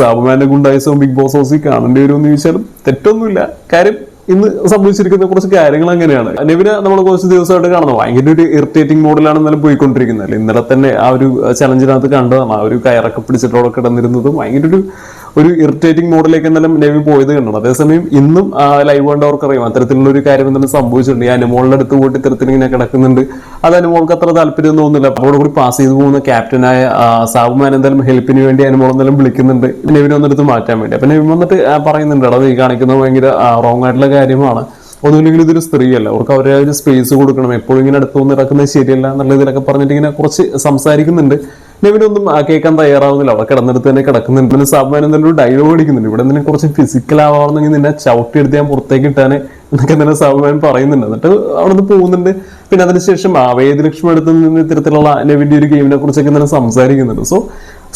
സാബുമാന്റെ ഗുണ്ടായിസവും big boss ഹൗസിൽ കാണേണ്ടി വരുമെന്ന് ചോദിച്ചാലും തെറ്റൊന്നുമില്ല. കാര്യം ഇന്ന് സംഭവിച്ചിരിക്കുന്ന കുറച്ച് കാര്യങ്ങൾ അങ്ങനെയാണ്. നെവിനെ നമ്മൾ കുറച്ച് ദിവസമായിട്ട് കാണുന്നത്. ഭയങ്കര ഒരു ഇറിറ്റേറ്റിംഗ് മോഡിലാണ് എന്നാലും പോയിക്കൊണ്ടിരിക്കുന്നത്. ഇന്നലെ തന്നെ ആ ഒരു ചലഞ്ചിനകത്ത് കണ്ടതാണ്. ആ ഒരു കയറൊക്കെ പിടിച്ചിട്ട് കിടന്നിരുന്നതും കിടന്നിരുന്നത് ഭയങ്കര ഒരു ഒരു ഇറിറ്റേറ്റിംഗ് മോഡിലേക്ക് എന്നാലും നെവി പോയത് കണ്ടു അതേസമയം ഇന്നും ലൈവ് കണ്ടവർക്ക് അറിയാം അത്തരത്തിലുള്ള ഒരു കാര്യം എന്തെങ്കിലും സംഭവിച്ചിട്ടുണ്ട്. ഈ അനുമോളുടെ അടുത്ത് പോയിട്ട് ഇത്തരത്തിൽ ഇങ്ങനെ കിടക്കുന്നുണ്ട്. അത് അനുമോൾക്ക് അത്ര താല്പര്യം തോന്നുന്നില്ല. അപ്പോൾ കൂടി പാസ് ചെയ്തു പോകുന്ന ക്യാപ്റ്റനായ സാബുമാൻ എന്തായാലും ഹെൽപ്പിന് വേണ്ടി അനുമോൾ എന്തായാലും വിളിക്കുന്നുണ്ട്. നെവിനെ ഒന്നെടുത്ത് മാറ്റാൻ വേണ്ടി. അപ്പൊ നെവിൻ വന്നിട്ട് പറയുന്നുണ്ട്. എടാ ഈ കാണിക്കുന്നത് ഭയങ്കര റോങ് ആയിട്ടുള്ള കാര്യമാണ്. ഒന്നുമില്ലെങ്കിൽ ഇതൊരു സ്ത്രീയല്ല. അവർക്ക് അവരെ ഒരു സ്പേസ് കൊടുക്കണം. എപ്പോഴും ഇങ്ങനെ അടുത്ത് വന്ന് ഇറക്കുന്നത് ശരിയല്ല എന്നുള്ള ഇതിലൊക്കെ പറഞ്ഞിട്ട് ഇങ്ങനെ കുറച്ച് സംസാരിക്കുന്നുണ്ട്. നെവിനൊന്നും കേൾക്കാൻ തയ്യാറാവുന്നില്ല. അവിടെ കിടന്നിടത്ത് തന്നെ കിടക്കുന്നുണ്ട്. പിന്നെ സാബാൻ എന്തെങ്കിലും ഡയലോഗ് അടിക്കുന്നുണ്ട്. ഇവിടെ എന്തെങ്കിലും കുറച്ച് ഫിസിക്കൽ ആവാണെന്നെങ്കിൽ നിന്നെ ചവിട്ടി എടുത്ത് ഞാൻ പുറത്തേക്ക് ഇട്ടാനെ എന്നൊക്കെ തന്നെ സാബാൻ പറയുന്നുണ്ട്. എന്നിട്ട് അവിടെ നിന്ന് പോകുന്നുണ്ട്. പിന്നെ അതിനുശേഷം ആ വേദലക്ഷ്മി അടുത്ത് നിന്ന് ഇത്തരത്തിലുള്ള നെവിന്റെ ഒരു ഗെയിമിനെ കുറിച്ചൊക്കെ തന്നെ സംസാരിക്കുന്നുണ്ട്. സോ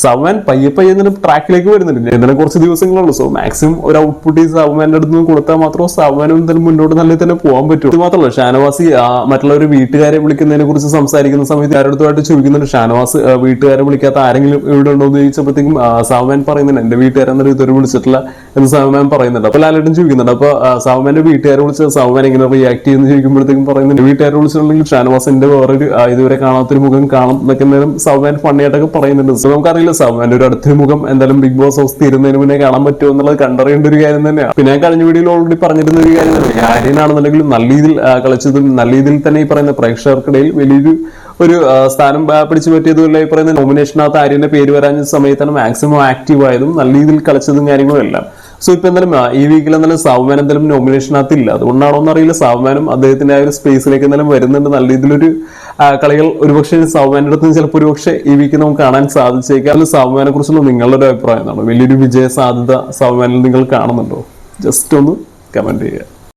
സവമാൻ പയ്യെ പയ്യെ എന്തെങ്കിലും ട്രാക്കിലേക്ക് വരുന്നുണ്ട്. എന്തായാലും കുറച്ച് ദിവസങ്ങളുള്ളൂ സോ മാക്സിമം ഒരു ഔട്ട്പുട്ട് ഈ സവന്റെ അടുത്ത് നിന്ന് കൊടുത്താൽ മാത്രമേ സവനും എന്തായാലും മുന്നോട്ട് നല്ല തന്നെ പോകാൻ പറ്റും. മാത്രമല്ല ഷാനവാസി മറ്റുള്ള ഒരു വീട്ടുകാരെ വിളിക്കുന്നതിനെ കുറിച്ച് സംസാരിക്കുന്ന സമയത്ത് ആരോടത്തുമായിട്ട് ചോദിക്കുന്നുണ്ട്. ഷാനവാസ് വീട്ടുകാരെ വിളിക്കാത്ത ആരെങ്കിലും ഇവിടെ ഉണ്ടോ എന്ന് ചോദിച്ചപ്പോഴത്തേക്കും സവൻ പറയുന്നുണ്ട്. എന്റെ വീട്ടുകാരെന്നൊരു ഇതുവരെ വിളിച്ചിട്ടില്ല എന്ന് സവമാൻ പറയുന്നുണ്ട്. അപ്പോൾ ലാലേട്ടൻ ചോദിക്കുന്നുണ്ട്. അപ്പോൾ സവമാന്റെ വീട്ടുകാരെ വിളിച്ച് സവമാൻ എങ്ങനെ റിയാക്ട് ചെയ്യുന്നു ചോദിക്കുമ്പോഴത്തേക്കും പറയുന്നുണ്ട്. വീട്ടുകാരെ വിളിച്ചിട്ടുണ്ടെങ്കിൽ ഷാനവാസിന്റെ വേറൊരു ഇതുവരെ കാണാത്തൊരു മുഖം കാണും എന്നൊക്കെ നേരം ഫണ്ണിയായിട്ടൊക്കെ പറയുന്നുണ്ട്. സോ നമുക്കറിയില്ല സവമാന്റെ ഒരു അടുത്തൊരു മുഖം എന്തായാലും ബിഗ് ബോസ് ഹൗസ് തീരുന്നതിന് മുന്നേ കാണാൻ പറ്റുമോ എന്നുള്ളത് കണ്ടറിയേണ്ട ഒരു കാര്യം തന്നെയാണ് പിന്നെ കഴിഞ്ഞ വീഡിയോയിൽ ഓൾറെഡി പറഞ്ഞിരുന്ന ഒരു കാര്യം തന്നെയാണ് ആര്യനാണെന്നുണ്ടെങ്കിലും നല്ല രീതിയിൽ കളിച്ചതും നല്ല രീതിയിൽ തന്നെ ഈ പറയുന്ന പ്രേക്ഷകർക്കിടയിൽ വലിയൊരു ഒരു സ്ഥാനം പിടിച്ചു പറ്റിയതുമല്ല ഈ പറയുന്ന നോമിനേഷനകത്ത് ആര്യന്റെ പേര് വരാഞ്ഞ സമയത്താണ് മാക്സിമം ആക്റ്റീവ് ആയതും നല്ല രീതിയിൽ കളിച്ചതും കാര്യങ്ങളും എല്ലാം. സോ ഇപ്പൊ എന്തായാലും ഈ വീക്കിൽ എന്തായാലും സാവുമാൻ എന്തായാലും നോമിനേഷനകത്ത് ഇല്ല. അതുകൊണ്ടാണോ എന്നറിയില്ല സാവ്മാനും അദ്ദേഹത്തിന്റെ ആ ഒരു സ്പേസിലേക്ക് എന്തായാലും വരുന്നുണ്ട്. നല്ല രീതിയിലൊരു കളികൾ ഒരുപക്ഷെ സാവ്മാന്റെ അടുത്ത് ചിലപ്പോൾ ഒരുപക്ഷെ ഈ വീക്ക് നമുക്ക് കാണാൻ സാധിച്ചേക്കാം. അതിൽ സാവ്മാനെ കുറിച്ചുള്ള നിങ്ങളുടെ ഒരു അഭിപ്രായം എന്താണ്? വലിയൊരു വിജയ സാധ്യത സാവ്മാനിൽ നിങ്ങൾ കാണുന്നുണ്ടോ? ജസ്റ്റ് ഒന്ന് കമന്റ് ചെയ്യുക.